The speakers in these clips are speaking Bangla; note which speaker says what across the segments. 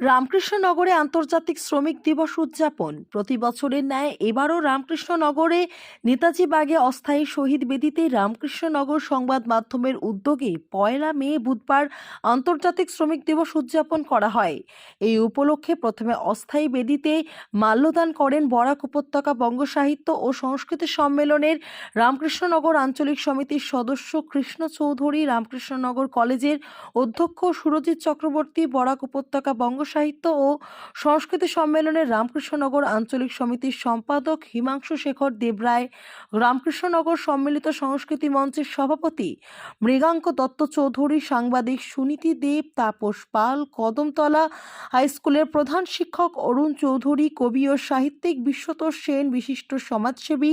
Speaker 1: রামকৃষ্ণনগরে আন্তর্জাতিক শ্রমিক দিবস উদযাপন। প্রতি বছরের ন্যায় এবারও রামকৃষ্ণনগরে নেতাজি বাগে অস্থায়ী শহীদ বেদিতে রামকৃষ্ণনগর সংবাদ মাধ্যমের উদ্যোগে পয়লা মে বুধবার আন্তর্জাতিক শ্রমিক দিবস উদযাপন করা হয়। এই উপলক্ষে প্রথমে অস্থায়ী বেদিতে মাল্যদান করেন বরাক উপত্যকা বঙ্গ সাহিত্য ও সংস্কৃতি সম্মেলনের রামকৃষ্ণনগর আঞ্চলিক সমিতির সদস্য কৃষ্ণ চৌধুরী, রামকৃষ্ণনগর কলেজের অধ্যক্ষ সুরজিৎ চক্রবর্তী, বরাক উপত্যকা বঙ্গ সাহিত্য ও সংস্কৃতি সম্মেলনের রামকৃষ্ণনগর আঞ্চলিক সমিতির সম্পাদক হিমাংশু শেখর দেবরায়, রামকৃষ্ণনগর সম্মিলিত সংস্কৃতি মঞ্চের সভাপতি মৃগাঙ্ক দত্ত চৌধুরী, সাংবাদিক সুনীতি দেব, তাপস পাল, কদমতলা হাইস্কুলের প্রধান শিক্ষক অরুণ চৌধুরী, কবি ও সাহিত্যিক বিশ্বতোষ সেন, বিশিষ্ট সমাজসেবী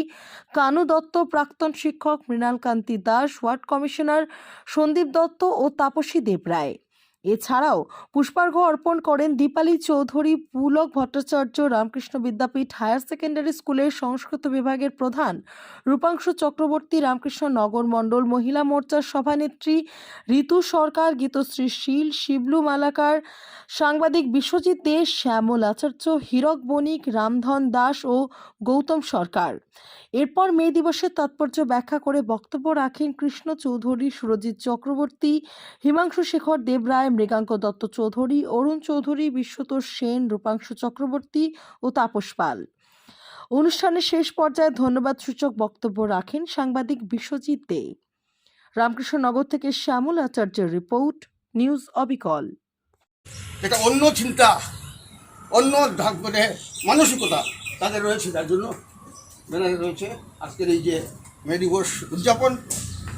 Speaker 1: কানু দত্ত, প্রাক্তন শিক্ষক মৃণালকান্তি দাস, ওয়ার্ড কমিশনার সন্দীপ দত্ত ও তাপসী দেবরায়। এছাড়াও পুষ্পার্ঘ অর্পণ করেন দীপালি চৌধুরী, পুলক ভট্টাচার্য, রামকৃষ্ণ বিদ্যাপীঠ, হায়ার সেকেন্ডারি স্কুলের সংস্কৃত বিভাগের প্রধান, রূপাংশু চক্রবর্তী, রামকৃষ্ণ নগর মণ্ডল মহিলা মোর্চার সভানেত্রী, ঋতু সরকার, গীতশ্রী শীল, শিবলু মালাকার, সাংবাদিক বিশ্বজিৎ দেশ, শ্যামল আচার্য, হীরক বণিক, রামধন দাস ও গৌতম সরকার। এরপর মে দিবসের তাৎপর্য ব্যাখ্যা করে বক্তব্য রাখেন কৃষ্ণ চৌধুরী, সুরজিৎ চক্রবর্তী, হিমাংশু শেখর দেবরায় মৃগাঙ্ক দত্ত চৌধুরী, অরুণ চৌধুরী, বিশ্বতোষ সেন, রূপাংশু চক্রবর্তী ও তাপস পাল। অনুষ্ঠানের শেষ পর্যায়ে ধন্যবাদ সূচক বক্তব্য রাখেন সাংবাদিক বিশ্বজিৎ দে। রামকৃষ্ণনগর থেকে শ্যামল আচার্যের রিপোর্ট, নিউজ অবিকল।
Speaker 2: এটা অন্য চিন্তা, অন্য মানে মানসিকতা তাদের রয়েছে, তার জন্য রয়েছে আজকের এই যে মে দিবস উদযাপন।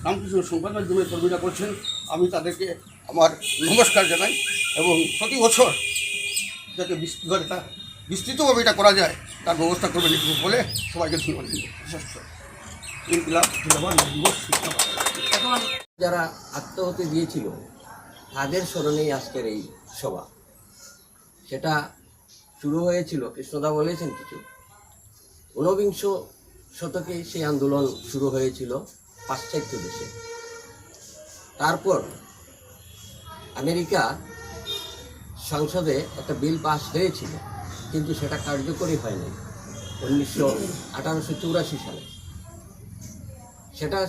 Speaker 2: রামকৃষ্ণ সংবাদ মাধ্যমের কর্মীরা করছেন আমি তাদেরকে আমার নমস্কার জানাই এবং প্রতি বছর যাতে বিস্তৃত এটা বিস্তৃতভাবে এটা করা যায়, তার ব্যবস্থা করবেন বলে সবাইকে ধন্যবাদ
Speaker 3: যারা আত্মহতি দিয়েছিল, তাদের স্মরণেই আজকের এই সভা। সেটা শুরু হয়েছিল, কৃষ্ণদা বলেছেন কিছু। ঊনবিংশ শতকে সেই আন্দোলন শুরু হয়েছিল পাশ্চাত্য দেশে। তারপর আমেরিকা সংসদে একটা বিল পাস হয়েছিল, কিন্তু সেটা কার্যকরী হয়নি। উনিশশো আঠারোশো চৌরাশি সালে। সেটা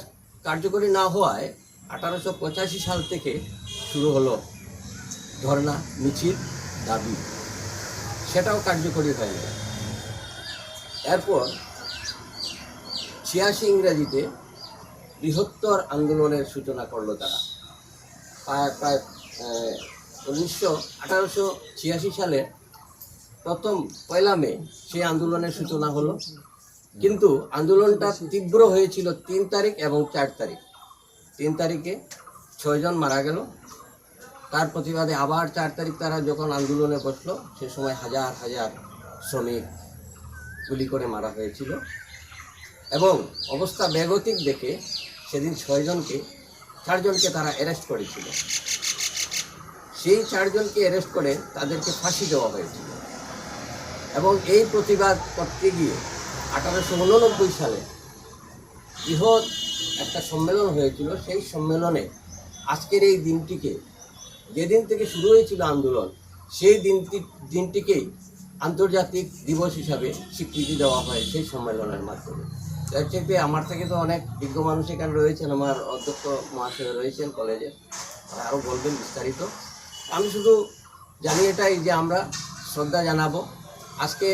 Speaker 3: কার্যকরী না হওয়ায় আঠারোশো পঁচাশি সাল থেকে শুরু হলো ধর্না, মিছিল, দাবি। সেটাও কার্যকরী হয়নি। এরপর ছিয়াশি ইংরেজিতে বৃহত্তর আন্দোলনের সূচনা করল তারা। প্রায় প্রায় উনিশশো আঠারোশো ছিয়াশি সালে প্রথম পয়লা মে সেই আন্দোলনের সূচনা হলো। কিন্তু আন্দোলনটা তীব্র হয়েছিল তিন তারিখ এবং চার তারিখ। তিন তারিখে ছয়জন মারা গেল। তার প্রতিবাদে আবার চার তারিখ তারা যখন আন্দোলনে বসল, সে সময় হাজার হাজার শ্রমিক গুলি করে মারা হয়েছিল। এবং অবস্থা বেগতিক দেখে সেদিন ছয়জনকে চারজনকে তারা অ্যারেস্ট করেছিল। সেই চারজনকে অ্যারেস্ট করে তাদেরকে ফাঁসি দেওয়া হয়েছিল এবং এই প্রতিবাদ করতে গিয়ে আঠারোশো উননব্বই সালে বৃহৎ একটা সম্মেলন হয়েছিল। সেই সম্মেলনে আজকের এই দিনটিকে, যেদিন থেকে শুরু হয়েছিল আন্দোলন, সেই দিনটি দিনটিকেই আন্তর্জাতিক দিবস হিসাবে স্বীকৃতি দেওয়া হয় সেই সম্মেলনের মাধ্যমে। তার আমার থেকে তো অনেক বিজ্ঞ মানুষ এখানে রয়েছেন, আমার অধ্যক্ষ মহাশয় রয়েছেন কলেজে আরও বলবেন বিস্তারিত। আমি শুধু জানি এটাই যে আমরা শ্রদ্ধা জানাব। আজকে